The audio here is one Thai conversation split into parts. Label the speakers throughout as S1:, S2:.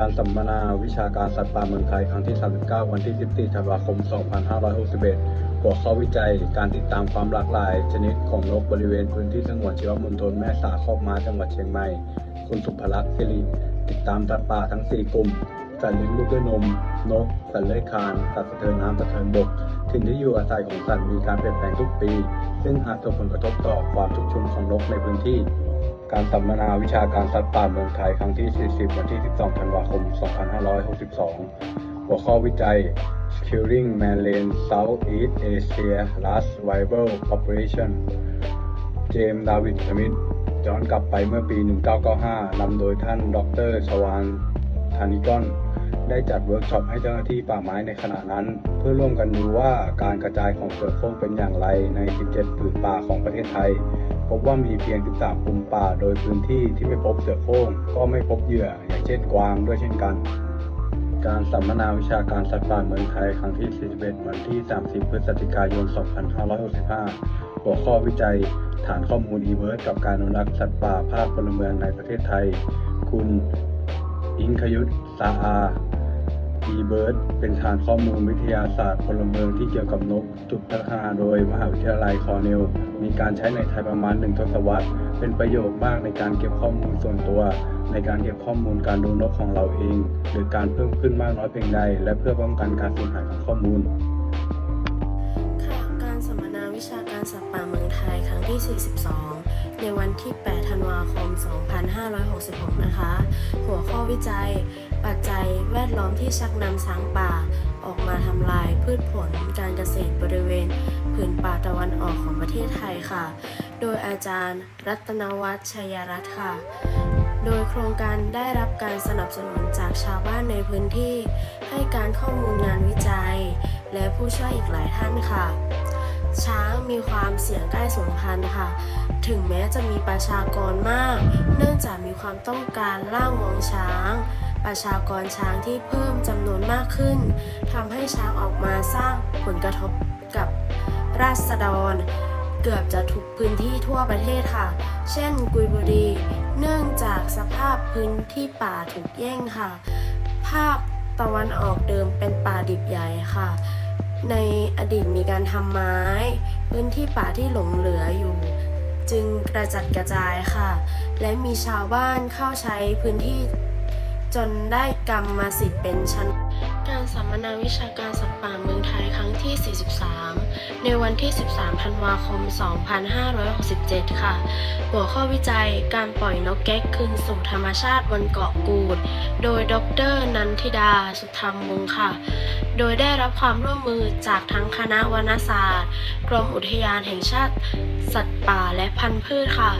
S1: การสัมมนาวิชาการสัตว์ป่าเมืองไทยครั้งที่ 39 วันที่ 14 ธันวาคม 2561 หัวข้อวิจัย การติดตามความหลากหลาย ชนิดของนกบริเวณพื้นที่สงวนชีวมณฑลแม่สาครอบม้าจังหวัดเชียงใหม่ คุณสุภลักษณ์สิริติดตามสัตว์ป่าทั้ง 4 กลุ่ม สัตว์เลี้ยงลูกด้วยนม นก สัตว์เลื้อยคลาน สัตว์สะเทินน้ำสะเทินบก ถิ่นที่อยู่อาศัยของสัตว์มีการเปลี่ยนแปลงทุกปี ซึ่งอาจส่งผลกระทบต่อความชุกชุมของนกในพื้นที่ การสัมมนาวิชาการสัตว์ป่าเมืองไทยครั้งที่ 40 วันที่ 12 ธันวาคม 2562 หัวข้อวิจัย Securing Mainland Southeast Asia Last Viable Population เจมส์ดาวิดสมิธย้อนกลับไปเมื่อปี 1995 นำโดยท่านดรชวานธานิกอน ได้จัดเวิร์กช็อปให้เจ้าหน้าที่ป่าไม้ในขณะนั้น เพื่อร่วมกันดูว่าการกระจายของเสือโคร่งเป็นอย่างไรใน 17 ผืนป่าของประเทศไทย พบว่ามีเพียง 13กลุ่มป่า โดยพื้นที่ที่ไม่พบเสือโคร่งก็ไม่พบเหยื่อ อย่างเช่นกวางด้วยเช่นกัน การสัมมนาวิชาการสัตว์ป่าเมืองไทยครั้งที่ 41 วันที่ 30 พฤศจิกายน 2565 หัวข้อวิจัยฐานข้อมูลอีเวิร์ดกับการอนุรักษ์สัตว์ป่าภาคพลเมืองในประเทศไทย คุณ อิงคยุทธสาอา อีเบิร์ดเป็นฐานข้อมูลวิทยาศาสตร์พลเมืองที่เกี่ยวกับนก จุดพัฒนาโดยมหาวิทยาลัยคอเนล มีการใช้ในไทยประมาณหนึ่งทศวรรษ เป็นประโยชน์มากในการเก็บข้อมูลส่วนตัว ในการเก็บข้อมูลการดูนกของเราเอง หรือการเพิ่มขึ้นมากน้อยเพียงใด และเพื่อป้องกันการสูญหายของข้อมูล
S2: การสัมมนาวิชาการสัตว์ป่าเมืองไทยครั้งที่ 42 ในวันที่ 8 ธันวาคม 2566 นะคะ หัวข้อวิจัย ปัจจัยแวดล้อมที่ชักนำช้างป่า ออกมาทำลายพืชผลการเกษตรบริเวณผืนป่าตะวันออกของประเทศไทยค่ะ โดยอาจารย์ รัตนวัฒน์ชัยรัตน์ค่ะ โดยโครงการได้รับการสนับสนุนจากชาวบ้านในพื้นที่ ให้การข้อมูลงานวิจัย และผู้ช่วยอีกหลายท่านค่ะ ช้างมีความเสี่ยงใกล้สูญพันธุ์ค่ะ ถึงแม้จะมีประชากรมาก เนื่องจากมีความต้องการล่างมองช้าง ประชากรช้างที่เพิ่มจำนวนมากขึ้นทำให้ช้างออกมาสร้างผลกระทบกับราษฎร เกือบจะทุกพื้นที่ทั่วประเทศค่ะ เช่นกุยบุรี เนื่องจากสภาพพื้นที่ป่าถูกแย่งค่ะ ภาคตะวันออกเดิมเป็นป่าดิบใหญ่ค่ะ ในอดีตมีการทำไม้ พื้นที่ป่าที่หลงเหลืออยู่ จึงกระจัดกระจายค่ะ และมีชาวบ้านเข้าใช้พื้นที่จนได้กรรมมาสิทธิ์เป็นชั้น การสัมมนาวิชาการสัตว์ป่าเมืองไทย รั้งที่ 43 ในวันที่ 13 ธันวาคม 2567 ค่ะ หัวข้อวิจัยการปล่อยนกแก๊กคืนสู่ธรรมชาติบนเกาะกูด โดยดรนันทิดา สุธรรมวงค่ะ โดยได้รับความร่วมมือจากทั้งคณะวรรณศาสตร์ กรมอุทยานแห่งชาติ สัตว์ป่าและพันธุ์พืชค่ะ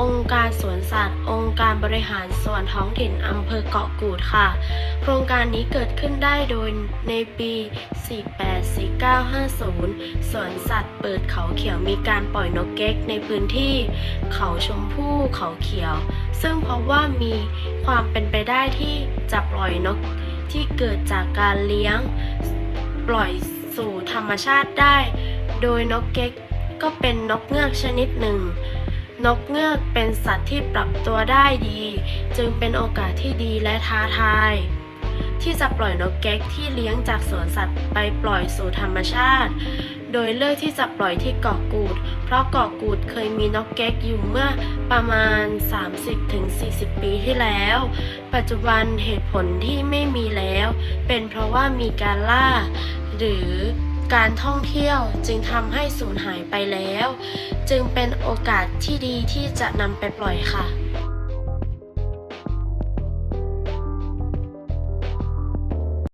S2: องค์การสวนสัตว์ องค์การบริหารส่วนท้องถิ่นอำเภอเกาะกูดค่ะ โครงการนี้เกิดขึ้นได้โดยในปี 480 4950 สวนสัตว์เปิดเขาเขียวมีการปล่อยนกเก๊กในพื้นที่ เขาชมพู่เขาเขียว ซึ่งพบว่ามีความเป็นไปได้ที่จะปล่อยนกที่เกิดจากการเลี้ยง ปล่อยสู่ธรรมชาติได้ โดยนกเก๊กก็เป็นนกเงือกชนิดหนึ่ง นกเงือกเป็นสัตว์ที่ปรับตัวได้ดี จึงเป็นโอกาสที่ดีและท้าทาย ที่จะปล่อยนกเก๊กที่เลี้ยงจากสวนสัตว์ไปปล่อยสู่ธรรมชาติ โดยเลือกที่จะปล่อยที่เกาะกูด เพราะเกาะกูดเคยมีนกเก๊กอยู่เมื่อประมาณ 30-40 ปีที่แล้ว ปัจจุบันเหตุผลที่ไม่มีแล้ว เป็นเพราะว่ามีการล่า หรือการท่องเที่ยวจึงทำให้สูญหายไปแล้ว จึงเป็นโอกาสที่ดีที่จะนำไปปล่อยค่ะ